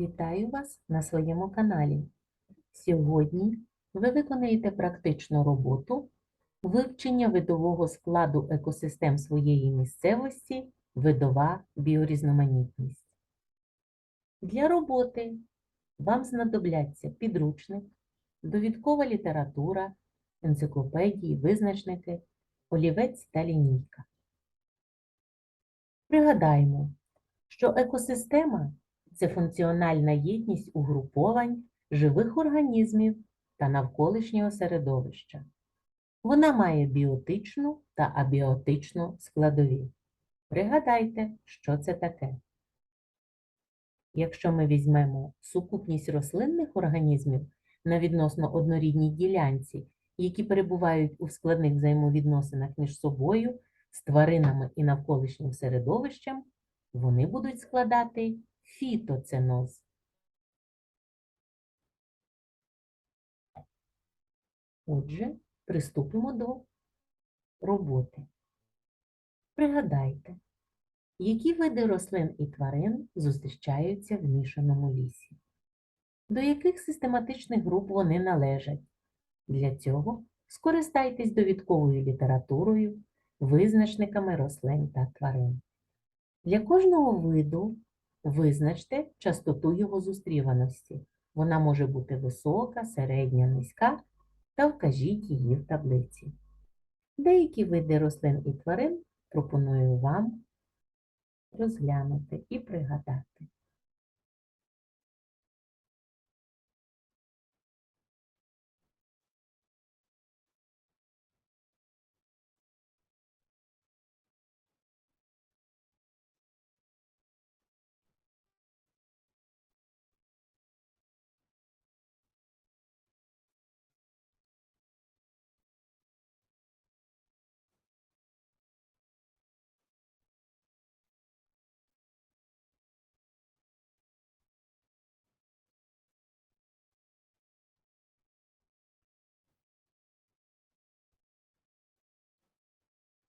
Вітаю вас на своєму каналі. Сьогодні ви виконаєте практичну роботу вивчення видового складу екосистем своєї місцевості видова біорізноманітність. Для роботи вам знадобляться підручник, довідкова література, енциклопедії, визначники, олівець та лінійка. Пригадаємо, що екосистема це функціональна єдність угруповань живих організмів та навколишнього середовища. Вона має біотичну та абіотичну складові. Пригадайте, що це таке. Якщо ми візьмемо сукупність рослинних організмів на відносно однорідній ділянці, які перебувають у складних взаємовідносинах між собою, з тваринами і навколишнім середовищем, вони будуть складати фітоценоз. Отже, приступимо до роботи. Пригадайте, які види рослин і тварин зустрічаються в мішаному лісі, до яких систематичних груп вони належать. Для цього скористайтесь довідковою літературою, визначниками рослин та тварин. Для кожного виду визначте частоту його зустріваності. Вона може бути висока, середня, низька та вкажіть її в таблиці. Деякі види рослин і тварин пропоную вам розглянути і пригадати.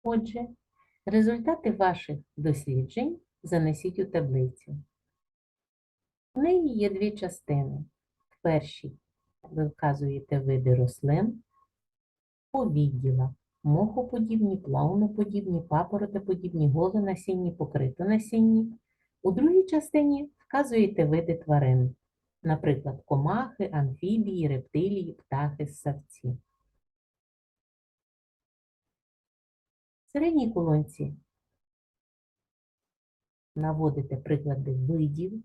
Отже, результати ваших досліджень занесіть у таблицю. В неї є дві частини. В першій ви вказуєте види рослин по відділах. Мохоподібні, плавноподібні, папоротеподібні, голонасінні, покритонасінні. У другій частині вказуєте види тварин, наприклад, комахи, амфібії, рептилії, птахи, ссавці. Середній колонці наводите приклади видів,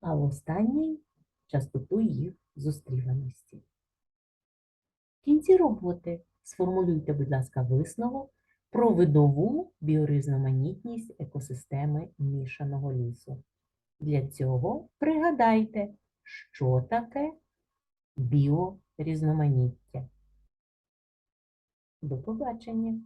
а в останній частоту їх зустріваності. В кінці роботи сформулюйте, будь ласка, висновок про видову біорізноманітність екосистеми мішаного лісу. Для цього пригадайте, що таке біорізноманіття. До побачення!